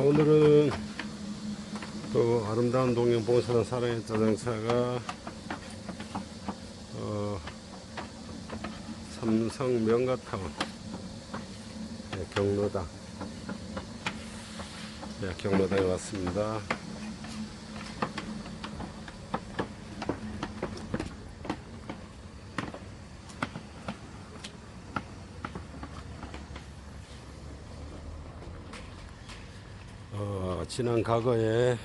오늘은 또 아름다운 동영 봉사단 사랑의 짜장차가 어, 삼성 명가타운 네, 경로당 네, 경로당에 왔습니다. 어, 지난 과거에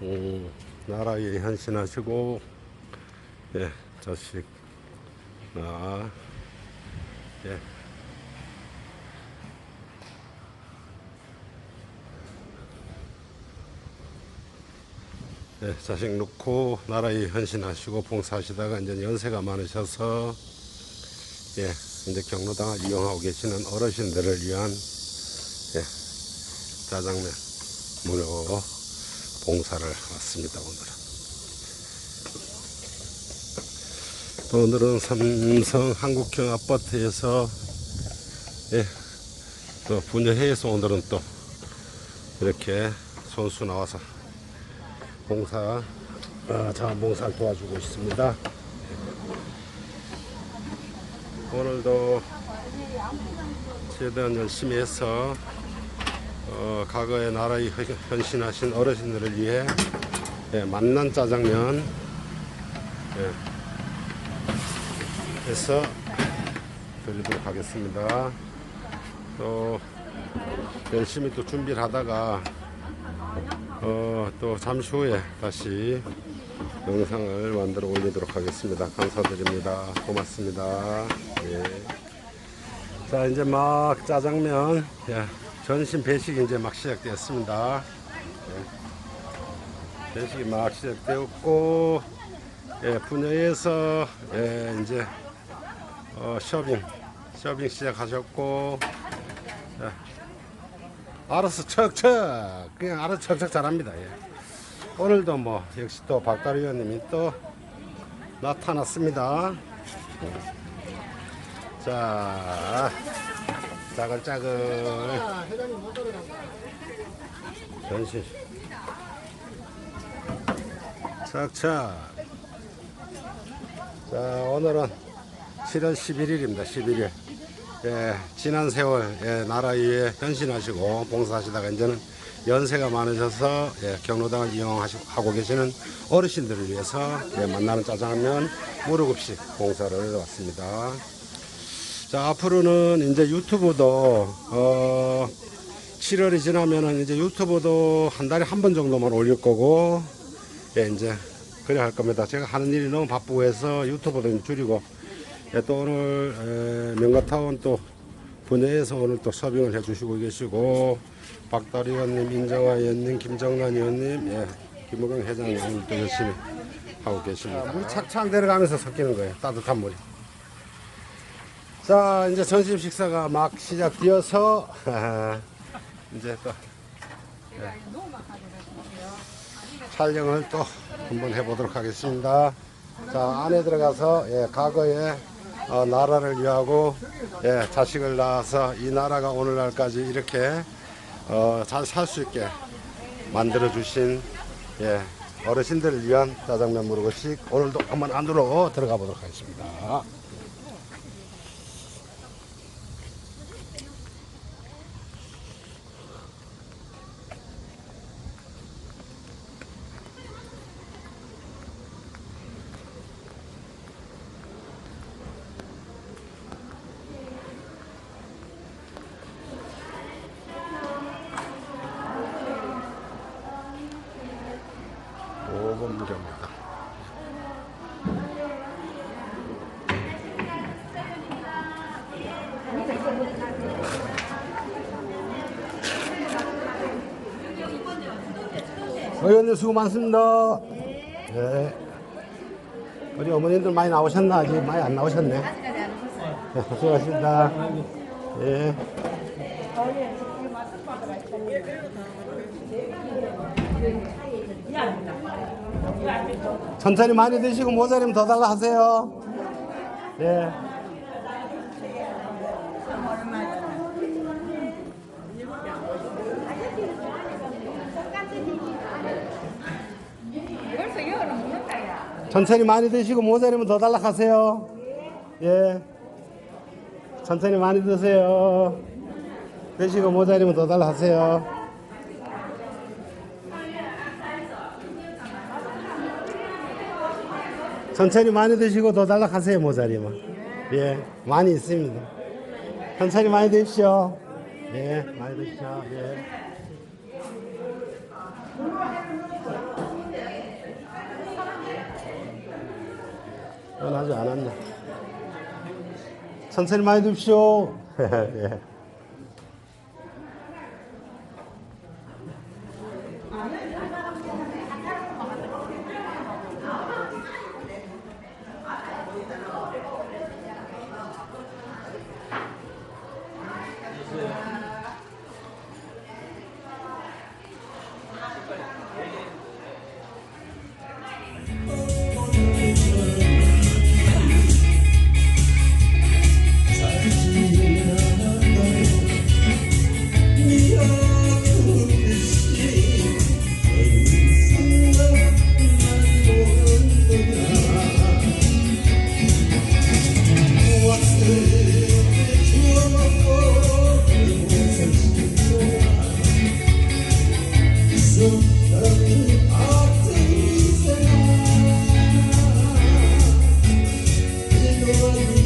음, 나라에 헌신하시고 예, 자식 나 예. 예, 자식 놓고 나라에 헌신하시고 봉사하시다가 이제 연세가 많으셔서 예, 이제 경로당을 이용하고 계시는 어르신들을 위한 예, 짜장면 무료 봉사를 왔습니다 오늘은. 오늘은 삼성 한국형 아파트에서 예, 또 분야회에서 오늘은 또 이렇게 손수 나와서 봉사 어, 자원봉사를 도와주고 있습니다. 오늘도 최대한 열심히 해서 어, 과거에 나라에 헌- 헌신하신 어르신들을 위해 예, 만난 짜장면 예, 해서 드리도록 하겠습니다. 또 열심히 또 준비를 하다가 어, 또 잠시 후에 다시 영상을 만들어 올리도록 하겠습니다. 감사드립니다. 고맙습니다. 예. 자 이제 막 짜장면 예, 전신 배식이 이제 막 시작되었습니다. 예. 배식이 막 시작되었고 예, 분야에서 예, 이제 어, 쇼빙 쇼빙 시작하셨고 예. 알아서 척척 그냥 알아서 척척 잘합니다. 예. 오늘도 뭐 역시 또 박다리 의원님이 또 나타났습니다. 자, 짜글짜글. 전신. 착착. 자, 오늘은 7월 11일입니다. 11일. 예, 지난 세월, 예, 나라 위에 헌신하시고 봉사하시다가 이제는 연세가 많으셔서 예, 경로당을 이용하고 계시는 어르신들을 위해서 예, 만나는 짜장면 무료급식 봉사를 왔습니다. 자, 앞으로는 이제 유튜브도, 어, 7월이 지나면은 이제 유튜브도 한 달에 한 번 정도만 올릴 거고, 예, 이제, 그래 할 겁니다. 제가 하는 일이 너무 바쁘고 해서 유튜브도 좀 줄이고, 예, 또 오늘, 에, 명가타운 또 분야에서 오늘 또 서빙을 해 주시고 계시고, 박다리 의원님, 인정화 의원님, 김정란 의원님, 예, 김우경 회장님 오늘 또 열심히 하고 계십니다. 물이 착착 내려가면서 섞이는 거예요. 따뜻한 물이. 자, 이제 점심 식사가 막 시작되어서 이제 또 예, 촬영을 또 한번 해보도록 하겠습니다. 자, 안에 들어가서 예, 과거에 어, 나라를 위하고 예, 자식을 낳아서 이 나라가 오늘날까지 이렇게 어, 잘 살 수 있게 만들어 주신 예, 어르신들을 위한 짜장면 무르고식 오늘도 한번 안으로 들어가 보도록 하겠습니다. 오분 무료입니다. 의원님 수고 많습니다. 네. 우리 어머님들 많이 나오셨나? 아직 많이 안 나오셨네. 네, 수고하셨습니다. 예. 천천히 많이 드시고 모자리면 더 달라 하세요. 예. 천천히 많이 드시고 모자리면 더 달라 하세요. 예. 천천히 많이 드세요. 드시고 모자리면 더 달라 하세요. 천천히 많이 드시고 더 달라 하세요 모자리면. 예, 많이 있습니다. 천천히 많이 드십시오. 예, 많이 드십시오. 예. 변하지 않았네. 천천히 많이 둡시오. 예. 아, Thank you.